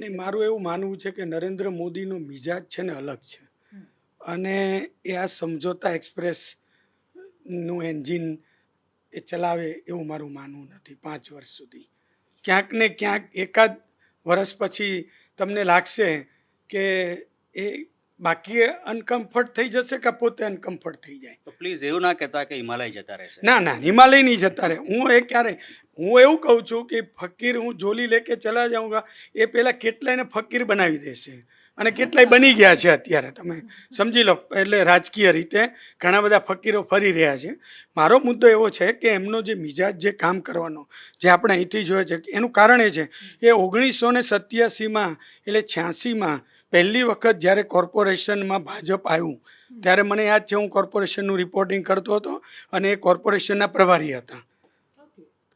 નહીં મારું એવું માનવું છે કે નરેન્દ્ર મોદીનો મિજાજ છે ને અલગ છે. અને એ આ સમજોતા એક્સપ્રેસનું એન્જિન એ ચલાવે એવું મારું માનવું નથી પાંચ વર્ષ સુધી. ક્યાંક ને ક્યાંક એકાદ વર્ષ પછી તમને લાગશે કે એ બાકી અનકમ્ફર્ટ થઈ જશે કે પોતે અનકમ્ફર્ટ થઈ જાય? તો પ્લીઝ એવું ના કહેતા કે હિમાલય જતા રહેશે. ના ના હિમાલય નહીં જતા રહે. હું એ ક્યારે હું એવું કહું છું કે ફકીર હું જોલી લેકે ચલા જાઉંગા. એ પહેલાં કેટલાયને ફકીર બનાવી દેશે? અને કેટલાય બની ગયા છે અત્યારે તમે સમજી લો, એટલે રાજકીય રીતે ઘણા બધા ફકીરો ફરી રહ્યા છે. મારો મુદ્દો એવો છે કે એમનો જે મિજાજ જે કામ કરવાનો, જે આપણે અહીંથી જોઈએ છે એનું કારણ એ છે, એ ઓગણીસો ને સત્યાસીમાં એટલે છ્યાસીમાં પહેલી વખત જ્યારે કોર્પોરેશનમાં ભાજપ આવ્યું, ત્યારે મને યાદ છે હું કોર્પોરેશનનું રિપોર્ટિંગ કરતો હતો અને એ કોર્પોરેશનના પ્રભારી હતા.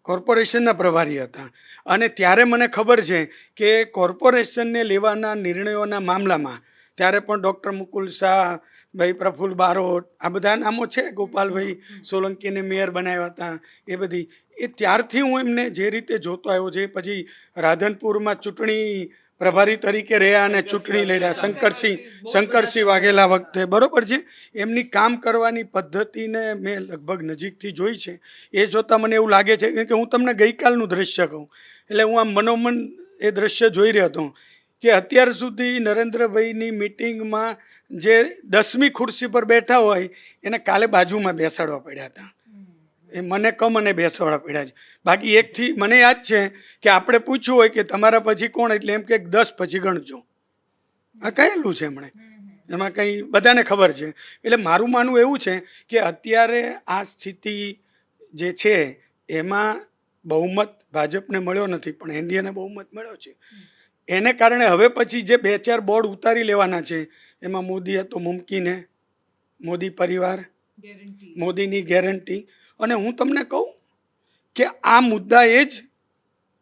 કોર્પોરેશનના પ્રભારી હતા. અને ત્યારે મને ખબર છે કે કોર્પોરેશનને લેવાના નિર્ણયોના મામલામાં ત્યારે પણ ડૉક્ટર મુકુલ શાહ ભાઈ પ્રફુલ્લ બારોટ આ બધા નામો છે ગોપાલભાઈ સોલંકીને મેયર બનાવ્યા હતા એ બધી. એ ત્યારથી હું એમને જે રીતે જોતો આવ્યો છે પછી રાધનપુરમાં ચૂંટણી પ્રભારી તરીકે રહ્યા અને ચૂંટણી લડ્યા. શંકરસિંહ શંકરસિંહ વાઘેલા વખતે બરોબર છે? એમની કામ કરવાની પદ્ધતિને મેં લગભગ નજીકથી જોઈ છે. એ જોતાં મને એવું લાગે છે કે હું તમને ગઈકાલનું દ્રશ્ય કહું. એટલે હું આમ મનોમન એ દ્રશ્ય જોઈ રહ્યો હતો કે અત્યાર સુધી નરેન્દ્રભાઈની મિટિંગમાં જે દસમી ખુરશી પર બેઠા હોય એને કાલે બાજુમાં બેસાડવા પડ્યા હતા. એ મને કમ અને બેસવાડા પડ્યા છે. બાકી એકથી મને યાદ છે કે આપણે પૂછવું હોય કે તમારા પછી કોણ એટલે એમ કે દસ પછી ગણજો. આ કહેલું છે એમણે. એમાં કંઈ બધાને ખબર છે. એટલે મારું માનવું એવું છે કે અત્યારે આ સ્થિતિ જે છે એમાં બહુમત ભાજપને મળ્યો નથી પણ એનડીએને બહુમત મળ્યો છે. એને કારણે હવે પછી જે બે ચાર બોર્ડ ઉતારી લેવાના છે એમાં મોદી હતો મુમકીને મોદી પરિવાર મોદીની ગેરંટી અને હું તમને કહું કે આ મુદ્દાએ જ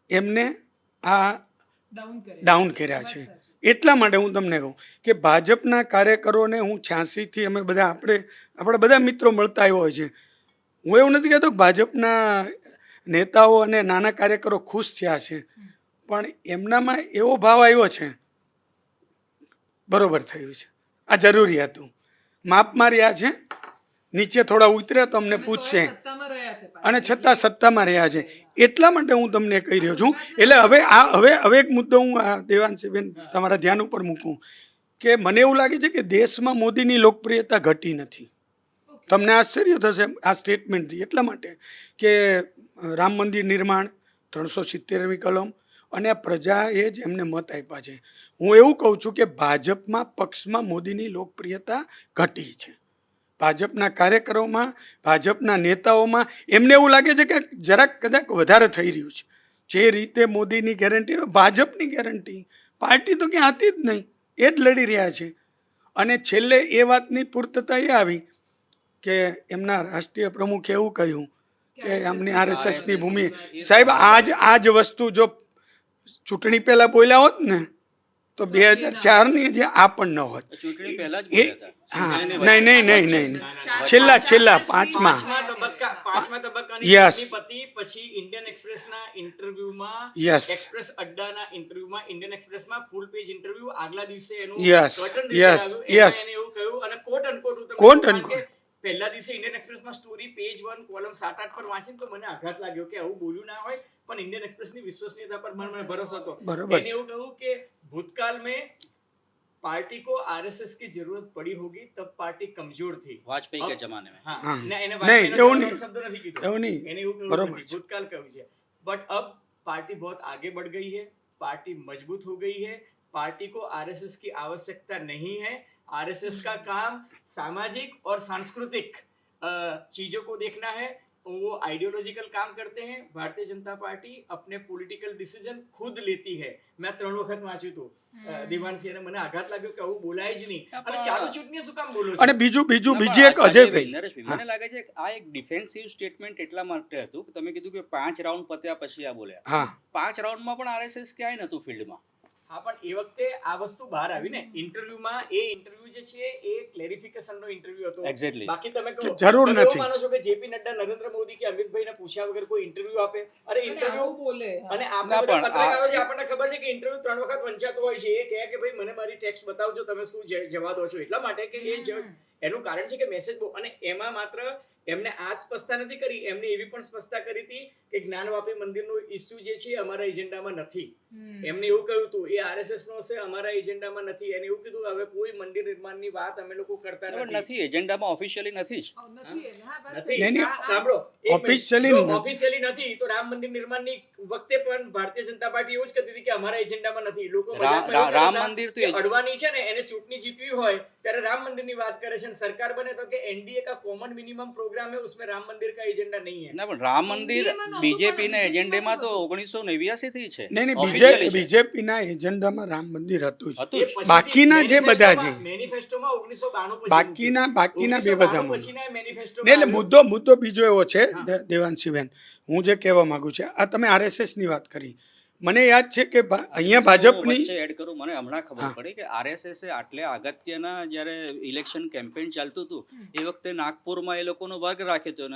એમને આ ડાઉન કર્યા છે. એટલા માટે હું તમને કહું કે ભાજપના કાર્યકરોને હું છ્યાસીથી અમે બધા આપણે આપણા બધા મિત્રો મળતા આવ્યા હોય છે. હું એવું નથી કહેતો કે ભાજપના નેતાઓ અને નાના કાર્યકરો ખુશ થયા છે. પણ એમનામાં એવો ભાવ આવ્યો છે. બરોબર થયું છે. આ જરૂરી હતું. માપ માર્યા છે. નીચે થોડા ઉતર્યા તો અમને પૂછશે. અને છતાં સત્તામાં રહ્યા છે. એટલા માટે હું તમને કહી રહ્યો છું. એટલે હવે આ હવે હવે એક મુદ્દો હું આ દેવાંશીબેન તમારા ધ્યાન ઉપર મૂકું કે મને એવું લાગે છે કે દેશમાં મોદીની લોકપ્રિયતા ઘટી નથી. તમને આશ્ચર્ય થશે આ સ્ટેટમેન્ટથી એટલા માટે કે રામ મંદિર નિર્માણ ત્રણસો સિત્તેરમી કલમ અને આ પ્રજાએ જ એમને મત આપ્યા છે. હું એવું કહું છું કે ભાજપમાં પક્ષમાં મોદીની લોકપ્રિયતા ઘટી છે. ભાજપના કાર્યકરોમાં ભાજપના નેતાઓમાં એમને એવું લાગે છે કે જરાક કદાચ વધારે થઈ રહ્યું છે. જે રીતે મોદીની ગેરંટી ભાજપની ગેરંટી પાર્ટી તો ક્યાં હતી જ નહીં એ જ લડી રહ્યા છે. અને છેલ્લે એ વાતની પૂર્તતા એ આવી કે એમના રાષ્ટ્રીય પ્રમુખે એવું કહ્યું કે આમની આરએસએસની ભૂમિ સાહેબ આજ આ જ વસ્તુ જો ચૂંટણી પહેલાં બોલ્યા હોત ને તો બે હજાર ચારની જે આ પણ ન હોત. ચૂંટણી પહેલાં જ એ બોલ્યા હતા. હા. નહીં નહીં નહીં નહીં છેલ્લા છેલ્લા પાંચમા. યસ. પછી ઇન્ડિયન એક્સપ્રેસના ઇન્ટરવ્યુમાં યસ. એક્સપ્રેસ અડ્ડાના ઇન્ટરવ્યુમાં ઇન્ડિયન એક્સપ્રેસમાં ફૂલ પેજ ઇન્ટરવ્યુ. આગલા દિવસે એનું યસ યસ યસ. એવું કહ્યું અને કોટ અનકોટ કોટ અનકોટ પહેલા દિવસે ઇન્ડિયન એક્સપ્રેસમાં સ્ટોરી પેજ વન કોલમ સાત આઠ પર વાંચીને તો મને આઘાત લાગ્યો કે આવું બોલ્યું ના હોય. પણ ઇન્ડિયન એક્સપ્રેસની વિશ્વસનીયતા પર મને ભરોસો હતો. બરોબર એવું કહ્યું કે ભૂતકાળ મેં पार्टी को आरएसएस की जरूरत पड़ी होगी तब पार्टी कमजोर थी વાજપેયી કે જમાને મેં हाँ, हाँ। ना, એને नहीं, વાજપેયીનો એવું જવાબ नहीं। શબ્દ નથી કીધો. એવું નહીં એને એવું કહ્યું બરોબર નથી, છે. ભૂતકાળ કહ્યું છે बट अब पार्टी बहुत आगे बढ़ गई है पार्टी मजबूत हो गई है पार्टी को आरएसएस की आवश्यकता नहीं है आरएसएस का काम सामाजिक और सांस्कृतिक अ, चीजों को देखना है वो आइडियोलॉजिकल काम करते हैं भारतीय जनता पार्टी अपने पॉलिटिकल डिसीजन खुद लेती है મેં ત્રણ વખત વાંચ્યું હતું દિવાનસિંહ મને આઘાત લાગ્યો કે આવું બોલાય જ નહીં અને ચાલુ ચૂંટણી શું કામ બોલો છો? અને બીજું બીજું ના, બીજી પણ એક આ- આજે અજયભાઈ નરેશભાઈ, મને લાગે છે કે આ એક ડિફેન્સિવ સ્ટેટમેન્ટ એટલા માટે હતું કે તમે કીધું કે પાંચ રાઉન્ડ પત્યા પછી આ બોલ્યા હા પાંચ રાઉન્ડમાં પણ આરએસએસ ક્યાંય નતું ફિલ્ડમાં હા પણ એ વખતે આ વસ્તુ બહાર આવી ને ઇન્ટરવ્યુમાં એ ઇન્ટરવ્યુ જે છે એ ક્લેરિફિકેશન નો ઇન્ટરવ્યુ હતો. એક્ઝેક્ટલી બાકી તમે કહો જરૂર નથી. માનો છો કે જેપી નડ્ડા નરેન્દ્ર મોદી કે અમિતભાઈ ને પૂછ્યા વગર કોઈ ઇન્ટરવ્યુ આપે? અરે અને ઇન્ટરવ્યુ બોલે. અને આપણે પત્રકારો છે આપણને ખબર છે કે ઇન્ટરવ્યુ ત્રણ વખત વંચાતો હોય છે. એ કહે કે ભાઈ મને મારી ટેક્સ બતાવજો તમે શું જવાબ દો છો? એટલા માટે કે એ. એનું કારણ છે કે મેસેજ બહુ અને એમાં માત્ર એમને આ સ્પષ્ટતા નથી કરી એમને એવી પણ સ્પષ્ટતા કરી હતી કે જ્ઞાનવાપી મંદિરનો ઇસ્યુ જે છે અમારા એજન્ડામાં નથી. એમને એવું કહ્યું હતું એ આરએસએસ નો છે અમારા એજન્ડામાં નથી. એને એવું કીધું હવે કોઈ મંદિર નિર્માણની વાત અમે લોકો કરતા નથી. નથી એજન્ડામાં ઓફિશિયલી નથી જ. નથી સાંભળો ઓફિશિયલી ઓફિશિયલી નથી. તો રામ મંદિર નિર્માણની વખતે પણ ભારતીય જનતા પાર્ટી એવું જ કહેતી હતી કે અમારા એજન્ડામાં નથી. લોકો રામ મંદિર તો અડવાની છે ને એને ચૂંટણી જીતવી હોય ત્યારે રામ મંદિરની વાત કરે છે અને સરકાર બને તો કે એનડીએ કા કોમન મિનિમમ પ્રોગ્રામ है उसमें राम मंदिर का एजेंडा नहीं है ના પણ રામ મંદિર એમાં નહોતું બીજેપી પણ ના BJP એજન્ડામાં તો નહોતું. ઓગણીસો નેવ્યાસી થી છે નહીં નહીં Officially બીજે છે. બીજેપીના એજન્ડામાં રામ મંદિર હતું જ હતું એ જ પછીથી બાકીના જે બધા છે. મેનિફેસ્ટોમાં- મેનિફેસ્ટોમાં 1992 પછી બાકીના બાકીના બે 1992 બધામાં પછીના ને મેનિફેસ્ટોમાં એટલે આવ્યું. મુદ્દો મુદ્દો બીજો એવો છે હા. દે- દેવાંશીબેન હું જે કહેવા માંગુ છું આ તમે આરએસએસ ની વાત કરી મને યાદ છે કે ભા- અહીંયા ભાજપની એડ કરું મને હમણાં ખબર. પડી કે આરએસએસ આટલે અગત્યના જ્યારે ઇલેક્શન કેમ્પેન ચાલતું હતું એ વખતે નાગપુરમાં એ લોકોનો વર્ગ રાખ્યો હતો